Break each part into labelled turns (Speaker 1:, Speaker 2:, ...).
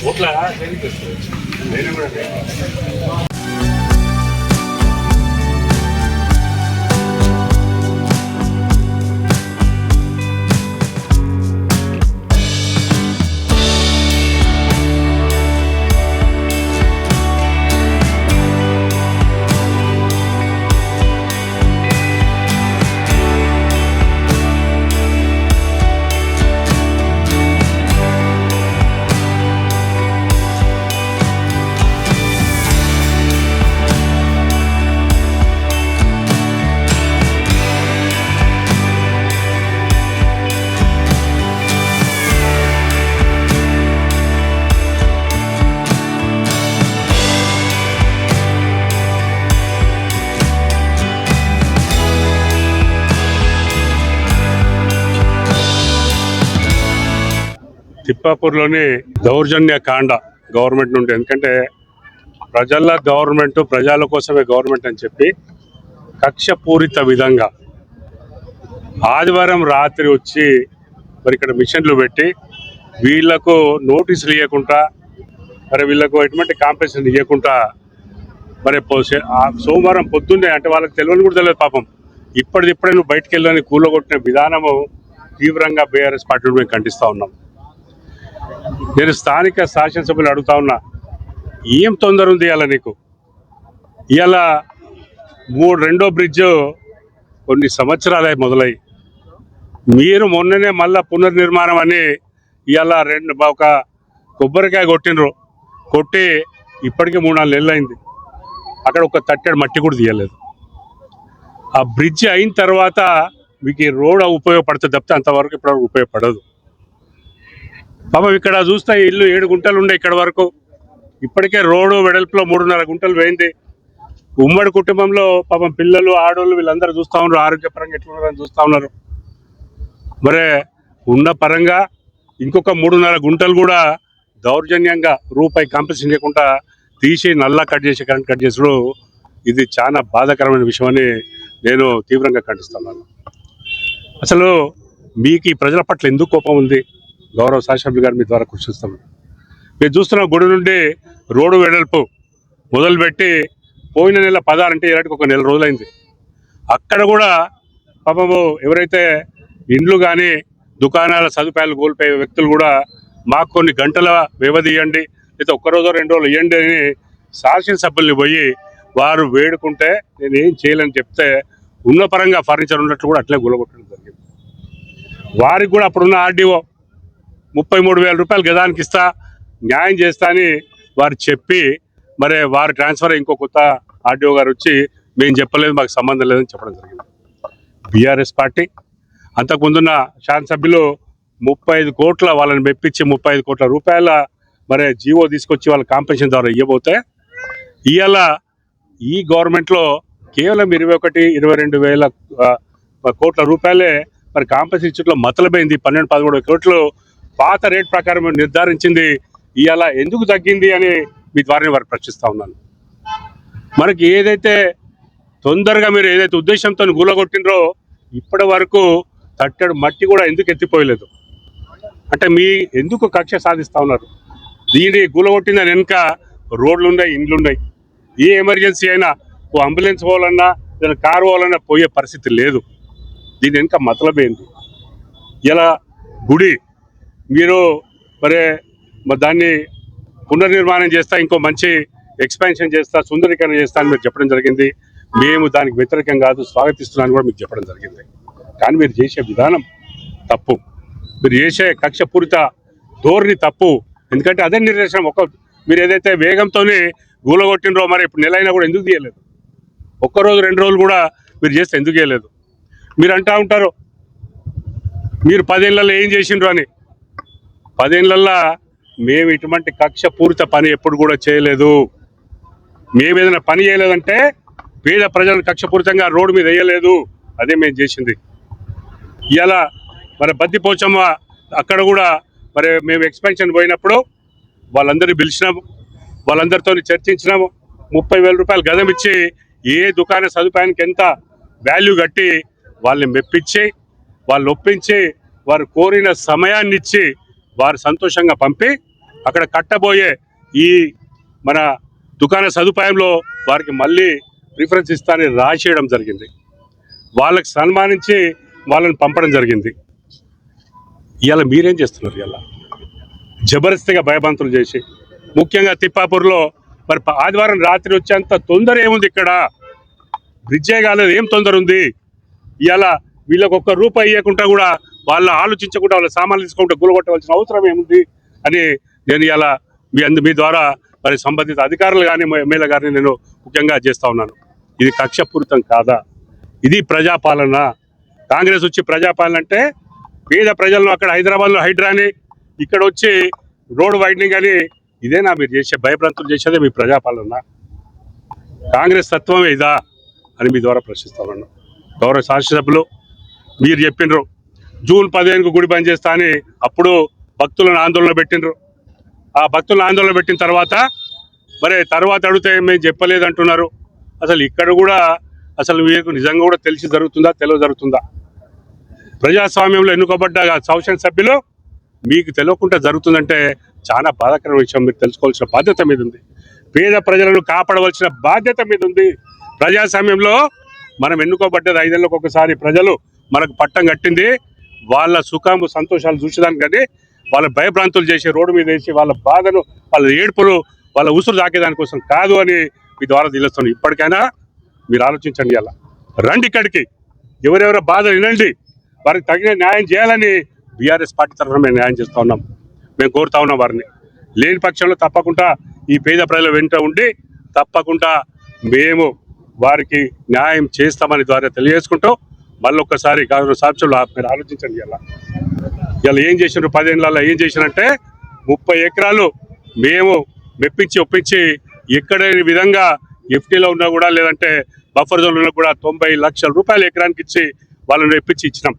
Speaker 1: ఒక ఓట్ల? నేను కూడా తిప్పాపూర్లోని దౌర్జన్య కాండ గవర్నమెంట్ నుండి. ఎందుకంటే ప్రజల గవర్నమెంట్ ప్రజల కోసమే గవర్నమెంట్ అని చెప్పి కక్షపూరిత విధంగా ఆదివారం రాత్రి వచ్చి మరి ఇక్కడ మిషన్లు పెట్టి వీళ్ళకు నోటీసులు ఇవ్వకుండా మరి వీళ్ళకు ఎటువంటి కాంపెన్సేషన్ ఇవ్వకుండా మరి సోమవారం పొద్దున్నే అంటే వాళ్ళకి తెలియని కూడా తెలియదు పాపం. ఇప్పటిది ఇప్పుడే నువ్వు బయటకు వెళ్ళని కూలగొట్టిన విధానము తీవ్రంగా బీఆర్ఎస్ పార్టీ మేము ఖండిస్తూ ఉన్నాం. నేను స్థానిక శాసనసభ్యులు అడుగుతా ఉన్నా ఏం తొందర ఉంది ఇవాళ నీకు? ఇవాళ మూడు రెండో బ్రిడ్జ్ కొన్ని సంవత్సరాలే మొదలై మీరు మొన్ననే మళ్ళా పునర్నిర్మాణం అని ఇవాళ రెండు ఒక కొబ్బరికాయ కొట్టినరు కొట్టి ఇప్పటికే మూడు నాలుగు నెలలు అయింది అక్కడ ఒక తట్టెడు మట్టి కూడా తీయలేదు. ఆ బ్రిడ్జ్ అయిన తర్వాత మీకు ఈ రోడ్ ఉపయోగపడుతుంది తప్పితే అంతవరకు ఇప్పటివరకు ఉపయోగపడదు. పాపం ఇక్కడ చూస్తే ఇల్లు ఏడు గుంటలు ఉండే ఇక్కడ వరకు. ఇప్పటికే రోడ్డు వెడల్పులో మూడున్నర గుంటలు పోయింది. ఉమ్మడి కుటుంబంలో పాపం పిల్లలు ఆడవాళ్ళు వీళ్ళందరూ చూస్తూ ఉన్నారు. ఆరోగ్యపరంగా ఎట్లున్నారని చూస్తూ ఉన్నారు. మరే ఉన్న పరంగా ఇంకొక మూడున్నర గుంటలు కూడా దౌర్జన్యంగా రూపాయి కాంపెన్సేషన్ చేయకుండా తీసి నల్లా కట్ చేసి కరెంట్ కట్ చేసుడు ఇది చాలా బాధాకరమైన విషయం అని నేను తీవ్రంగా ఖండిస్తున్నాను. అసలు మీకు ఈ ప్రజల పట్ల ఎందుకు కోపం ఉంది? గౌరవ శాసనసభ్యులు గారు మీ ద్వారా కృషిస్తాం మీరు చూస్తున్న గుడి నుండి రోడ్డు వెడల్పు మొదలుపెట్టి పోయిన నెల పదహారు అంటే ఒక నెల రోజులైంది. అక్కడ కూడా పాపము ఎవరైతే ఇండ్లు కానీ దుకాణాల సదుపాయాలు కోల్పోయే వ్యక్తులు కూడా మాకు కొన్ని గంటల వ్యవధి ఇవ్వండి లేదా ఒక్క రోజు రెండు రోజులు ఇవ్వండి అని శాసనసభ్యుల్ని పోయి వారు వేడుకుంటే నేను ఏం చేయలేని చెప్తే ఉన్న పరంగా ఫర్నిచర్ ఉన్నట్లు కూడా అట్లే గులగొట్టడం జరిగింది. వారికి కూడా అప్పుడున్న ఆర్డీఓ ముప్పై మూడు వేల రూపాయలు గదానికి ఇస్తా న్యాయం చేస్తా అని వారు చెప్పి మరి వారు ట్రాన్స్ఫర్ ఇంకో కొత్త ఆర్డీఓ గారు వచ్చి మేము చెప్పలేదు మాకు సంబంధం లేదని చెప్పడం జరిగింది. బీఆర్ఎస్ పార్టీ అంతకుముందున్న శాసనసభ్యులు ముప్పై ఐదు కోట్ల వాళ్ళని మెప్పించి ముప్పై ఐదు కోట్ల రూపాయల మరి జీవో తీసుకొచ్చి వాళ్ళ కాంపెన్షన్ ద్వారా ఇవ్వబోతే ఇవాళ ఈ గవర్నమెంట్లో కేవలం ఇరవై ఒకటి ఇరవై రెండు వేల కోట్ల రూపాయలే మరి కాంపెన్సేషన్ ఇచ్చుట్లో మతలమైంది పన్నెండు పదమూడు కోట్లు పాత రేట్ ప్రకారం నిర్ధారించింది. ఇవాళ ఎందుకు తగ్గింది అని మీ ద్వారా వారు ప్రశ్నిస్తా ఉన్నాను మనకి ఏదైతే తొందరగా మీరు ఏదైతే ఉద్దేశంతో గూలగొట్టినరో ఇప్పటి వరకు తట్టెడు మట్టి కూడా ఎందుకు ఎత్తిపోయలేదు? అంటే మీ ఎందుకు కక్ష సాధిస్తూ ఉన్నారు? దీన్ని గూలగొట్టిన వెనుక రోడ్లు ఉన్నాయి ఇండ్లు ఉన్నాయి ఏ ఎమర్జెన్సీ అయినా ఓ అంబులెన్స్ పోవాలన్నా ఏదైనా కారు పోవాలన్నా పోయే పరిస్థితి లేదు. దీని వెనుక మతలబేంది. ఇలా గుడి మీరు మరి దాన్ని పునర్నిర్మాణం చేస్తా ఇంకో మంచి ఎక్స్పాన్షన్ చేస్తా సుందరీకరణ చేస్తా అని మీరు చెప్పడం జరిగింది. మేము దానికి వ్యతిరేకం కాదు స్వాగతిస్తున్నాను కూడా మీకు చెప్పడం జరిగింది. కానీ మీరు చేసే విధానం తప్పు. మీరు చేసే కక్షపూరిత ధోరణి తప్పు. ఎందుకంటే అదే నిర్దేశం ఒక మీరు ఏదైతే వేగంతోనే గూలగొట్టినరో మరి ఇప్పుడు నెల అయినా కూడా ఎందుకు తీయలేదు? ఒక్కరోజు రెండు రోజులు కూడా మీరు చేస్తే ఎందుకు చేయలేదు మీరు అంటా ఉంటారు మీరు పదేళ్ళలో ఏం చేసిండ్రు అని. పదేళ్ళలో మేము ఇటువంటి కక్ష పూరిత పని ఎప్పుడు కూడా చేయలేదు. మేము ఏదైనా పని చేయలేదంటే పేద ప్రజలను కక్షపూరితంగా రోడ్డు మీద వేయలేదు. అదే మేము చేసింది. ఇలా మరి బద్ది పోచమ్మ అక్కడ కూడా మరి మేము ఎక్స్పెన్షన్ పోయినప్పుడు వాళ్ళందరినీ పిలిచినాము వాళ్ళందరితో చర్చించినాము ముప్పై వేల రూపాయలు గదం ఇచ్చి ఏ దుకాణ సదుపాయానికి ఎంత వాల్యూ కట్టి వాళ్ళని మెప్పించి వాళ్ళు ఒప్పించి వారు కోరిన సమయాన్ని ఇచ్చి వారు సంతోషంగా పంపి అక్కడ కట్టబోయే ఈ మన దుకాణ సదుపాయంలో వారికి మళ్ళీ ప్రిఫరెన్స్ ఇస్తానని రాసేయడం జరిగింది. వాళ్ళకి సన్మానించి వాళ్ళని పంపడం జరిగింది. ఇలా మీరేం చేస్తున్నారు ఇలా జబర్దస్తిగా భయభంతులు చేసి ముఖ్యంగా తిప్పాపూర్లో మరి ఆదివారం రాత్రి వచ్చేంత తొందర ఏముంది ఇక్కడ? బ్రిడ్జే కాలేదు ఏం తొందర ఉంది? ఇలా వీళ్ళకి ఒక్క రూపాయి ఇవ్వకుండా కూడా వాళ్ళు ఆలోచించకుండా వాళ్ళ సామాన్లు తీసుకుంటే గులగొట్టవలసిన అవసరం ఏముంది అని నేను ఇలా మీ అందు మీ ద్వారా మరి సంబంధిత అధికారులు కానీ ఎమ్మెల్యే గారిని నేను ముఖ్యంగా చేస్తా ఉన్నాను. ఇది కక్షపూరితం కాదా? ఇది ప్రజాపాలన. కాంగ్రెస్ వచ్చి ప్రజాపాలన అంటే పేద ప్రజలను అక్కడ హైదరాబాద్లో హైడ్రా అని ఇక్కడ వచ్చి రోడ్ వైడనింగ్ అని ఇదేనా మీరు చేసే భయభ్రాంతులు చేసేదే మీ ప్రజాపాలన? కాంగ్రెస్ తత్వమే ఇదా అని మీ ద్వారా ప్రశ్నిస్తా ఉన్నాను. గౌరవ శాసనసభ్యులు మీరు చెప్పిండ్రు జూన్ పదిహేనుకు గుడి బంద్ చేస్తా అని అప్పుడు భక్తులను ఆందోళన పెట్టిండ్రు. ఆ భక్తులను ఆందోళన పెట్టిన తర్వాత మరి తర్వాత అడిగితే మేము చెప్పలేదంటున్నారు. అసలు ఇక్కడ కూడా అసలు మీకు నిజంగా కూడా తెలిసి జరుగుతుందా తెలియ జరుగుతుందా? ప్రజాస్వామ్యంలో ఎన్నుకోబడ్డ సంవత్సరం సభ్యులు మీకు తెలియకుండా జరుగుతుందంటే చాలా బాధాకర విషయం మీరు తెలుసుకోవాల్సిన బాధ్యత మీద ఉంది. పేద ప్రజలను కాపాడవలసిన బాధ్యత మీద ఉంది. ప్రజాస్వామ్యంలో మనం ఎన్నుకోబడ్డది ఐదేళ్ళకి ఒకసారి ప్రజలు మనకు పట్టం కట్టింది. వాళ్ళ సుఖము సంతోషాలు చూసేదానికి కానీ వాళ్ళ భయభ్రాంతులు చేసి రోడ్డు మీద వేసి వాళ్ళ బాధను వాళ్ళ ఏడుపులు వాళ్ళ ఉసురు దాకేదానికోసం కాదు అని మీ ద్వారా తెలుస్తుంది ఇప్పటికైనా మీరు ఆలోచించండి అలా. రండి ఇక్కడికి. ఎవరెవరో బాధ వినండి. వారికి తగిన న్యాయం చేయాలని బీఆర్ఎస్ పార్టీ తరఫున మేము న్యాయం చేస్తూ ఉన్నాం. మేము కోరుతా ఉన్నాం వారిని. లేని పక్షంలో తప్పకుండా ఈ పేద ప్రజల వెంట ఉండి తప్పకుండా మేము వారికి న్యాయం చేస్తామని ద్వారా తెలియజేసుకుంటూ మళ్ళీ ఒక్కసారి సాక్షులు మీరు ఆలోచించండి ఇలా. ఇలా ఏం చేసినారు పదేళ్ళలో ఏం చేసినంటే ముప్పై ఎకరాలు మేము మెప్పించి ఒప్పించి ఎక్కడ విధంగా ఎఫ్టీలో ఉన్నా కూడా లేదంటే బఫర్ జోన్లో ఉన్నా కూడా తొంభై లక్షల రూపాయలు ఎకరానికి ఇచ్చి వాళ్ళని మెప్పించి ఇచ్చినాం.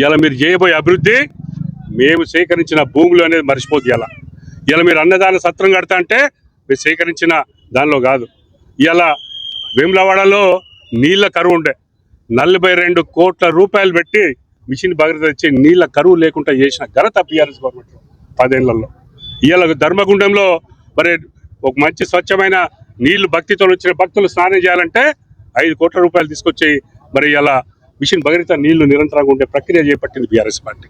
Speaker 1: ఇలా మీరు చేయబోయే అభివృద్ధి మేము సేకరించిన భూములు అనేది మర్చిపోద్ది ఇలా. ఇలా మీరు అన్నదాన సత్రం కడతా అంటే మీరు సేకరించిన దానిలో కాదు. ఇలా వేములవాడలో నీళ్ళ కరువు ఉండే. నలభై రెండు కోట్ల రూపాయలు పెట్టి మిషన్ భగీరథ తెచ్చి నీళ్ళ కరువు లేకుండా చేసిన ఘనత బీఆర్ఎస్ గవర్నమెంట్ పదేళ్ళలో. ఇవాళ ధర్మగుండంలో మరి ఒక మంచి స్వచ్ఛమైన నీళ్ళు భక్తితో వచ్చిన భక్తులు స్నానం చేయాలంటే ఐదు కోట్ల రూపాయలు తీసుకొచ్చి మరి ఇలా మిషన్ భగీరథ నీళ్ళు నిరంతరంగా ఉండే ప్రక్రియ చేపట్టింది బీఆర్ఎస్ పార్టీ.